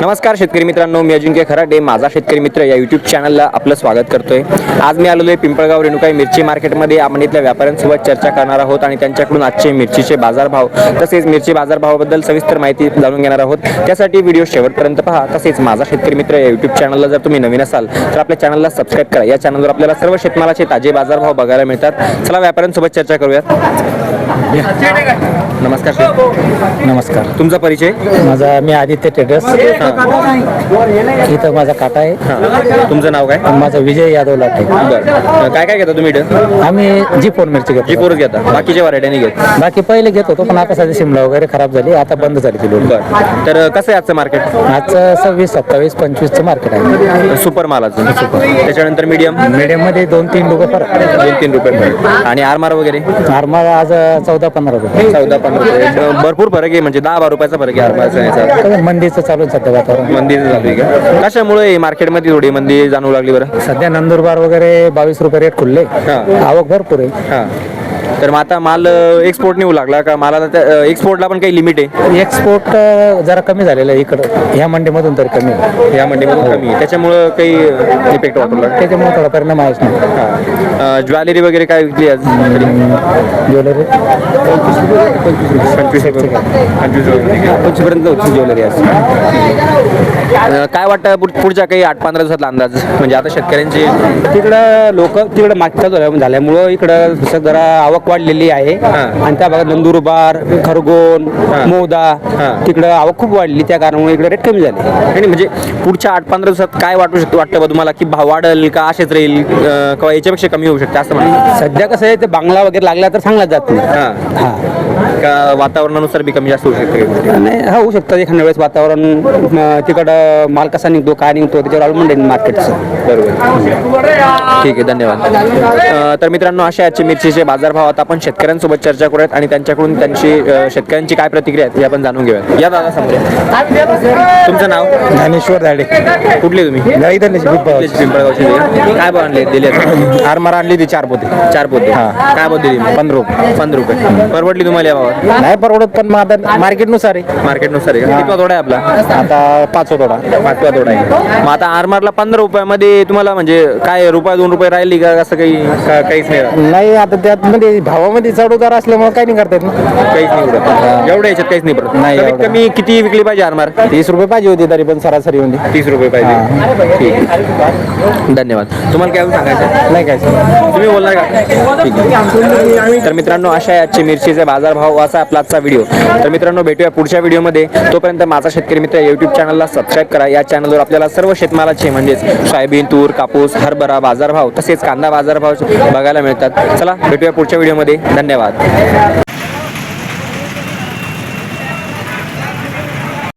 नमस्कार शेतकरी मित्रांनो. मी अजिंक्य खराडे. माझा शेतकरी मित्र या यूट्यूब चॅनलला आपलं स्वागत करतोय. आज मी आलेलो आहे पिंपळगाव रेणुकाई मिरची मार्केटमध्ये. आपण इथल्या व्यापाऱ्यांसोबत चर्चा करणार आहोत आणि त्यांच्याकडून आजचे मिरचीचे बाजारभाव तसेच मिरची बाजारभावाबद्दल सविस्तर माहिती जाणून घेणार आहोत. त्यासाठी व्हिडिओ शेवटपर्यंत पहा. तसेच माझा शेतकरी मित्र या यूट्यूब चॅनलला जर तुम्ही नवीन असाल तर आपल्या चॅनलला सबस्क्राईब करा. या चॅनलवर आपल्याला सर्व शेतमालाचे ताजे बाजारभाव बघायला मिळतात. चला व्यापाऱ्यांसोबत चर्चा करूयात. नमस्कार शेठ. नमस्कार. तुमचा परिचय? माझा मी आदित्य टेडस इथं माझा काटा आहे. तुमचं नाव काय? माझा विजय यादव लाटे. बरं. काय काय घेता तुम्ही आम्ही जी फोन मिरची जी घेतो पोरच घेता. बाकीच्या व्हरायटी नाही घेत. बाकी पहिले घेत होतो पण आता सध्या शिमला वगैरे खराब झाली. आता बंद झाली ती बरं. तर कसं आहे आजचं मार्केट आजचं सव्वीस सत्तावीस पंचवीसचं मार्केट आहे. सुपर मालाचं त्याच्यानंतर मीडियम मीडियममध्ये दोन तीन रुपये फरक. दोन तीन रुपये फरक. आणि आरमार वगैरे? आरमार आज चौदा पंधरा रुपये. चौदा पंधरा रुपये. भरपूर फरक आहे म्हणजे दहा बारा रुपयाचा फरक आहे आरमारचा याचा. कसं मंदीचं चालू आहे सध्या वातावरण. मंदी चालू आहे का? कशामुळे मार्केटमध्ये थोडी मंदी जाणवू लागली बरं? सध्या नंदुरबार वगैरे बावीस रुपये रेट खुलले. हां. आवक भरपूर आहे. हां. तर मग आता माल एक्सपोर्ट नेऊ लागला का? मला एक्सपोर्टला पण काही लिमिट आहे? एक्सपोर्ट जरा कमी झालेलं आहे इकडं. ह्या मंडीमधून तरी कमी आहे. या मंडीमधून कमी आहे. त्याच्यामुळं काही इफेक्ट वाटू लागला? त्याच्यामुळे थोडा परिणाम आहेच नाही हां. ज्वेलरी वगैरे काय विकली आज? ज्वेलरी? पंचवीस पंचवीसपर्यंत होती ज्वेलरी आज. अं, काय वाटतं पुढ- पुढच्या काही आठ पंधरा दिवसातला अंदाज? म्हणजे आता शेतकऱ्यांची तिकडं लोक तिकडं मागच्या झाल्या- झाल्यामुळं इकडं जसं जरा आवक वाढलेली आहे. हां. आणि त्या भागात नंदुरबार खरगोन. मोदा. तिकडं आवक खूप वाढली. त्या कारणामुळे इकडे रेट कमी झाले. नाही, म्हणजे पुढच्या आठ पंधरा दिवसात काय वाटू शकतो वाटतं बा तुम्हाला? की भाव वाढेल का असेच राहील? किंवा याच्यापेक्षा कमी होऊ शकते असं म्हणा. सध्या कसं आहे ते बांगला वगैरे लागला तर चांगला जात. नाही का वातावरणानुसार बी कमी जास्त होऊ शकते नाही हा होऊ शकतं. एखाद्या वेळेस वातावरण अं, तिकडं माल कसा निघतो काय निघतो त्याच्यावर अवलंबून आहे मार्केटचं बरोबर. ठीक आहे धन्यवाद. अं, तर मित्रांनो अशा आजचे मिरचीचे बाजारभाव आता आपण शेतकऱ्यांसोबत चर्चा करूयात आणि त्यांच्याकडून त्यांची अं, शेतकऱ्यांची काय प्रतिक्रिया आहे हे आपण जाणून घेऊयात. या दादा समोर तुमचं नाव? ज्ञानेश्वर धाडे कुठले तुम्ही? गाई धरले पिंपळगावचे ते. काय भाव आणले? दिले आरमार आणली ती चार पोते. चार पोते. काय भाव दिली? पंधरा रुपये. पंधरा रुपये. परवडली तुम्हाला? या भावात नाही परवडत पण मग आता मार्केटनुसार आहे. मार्केटनुसार आहे का? कितवा तोडा आहे आपला? आता पाचवा थोडा पाचवा तोडा आहे. मग आता आरमारला पंधरा रुपयामध्ये तुम्हाला म्हणजे काय रुपये दोन रुपये राहिली का? असं काही का- काहीच नाही? नाही आता त्यात मध्ये भावामध्ये चढ उतार असल्यामुळे काही नाही करता येत ना. काहीच नाही उडत एवढ्या याच्यात काहीच नाही पडत. नाही, कमीत एवढं. कमी किती विकली पाहिजे आरमार तीस रुपये पाहिजे होती तरी पण सरासरी म्हणजे. तीस रुपये पाहिजे. ठीक आहे. धन्यवाद. तुम्हाला काय सांगायचं आहे? नाही काय तुम्ही बोलणार का? ठीक आहे. तर मित्रांनो अशा आहे आजचे मिरचीचे भाव असा आपला आजचा व्हिडिओ तर मित्रांनो भेटूया पुढच्या व्हिडिओमध्ये तोपर्यंत माझा शेतकरी मित्र यूट्यूब चॅनलला सबस्क्राईब करा. या चॅनलवर आपल्याला सर्व शेतमालाचे म्हणजेच सोयाबीन तूर कापूस हरभरा बाजारभाव तसेच कांदा बाजारभाव बघायला मिळतात. चला भेटूया पुढच्या व्हिडिओमध्ये धन्यवाद.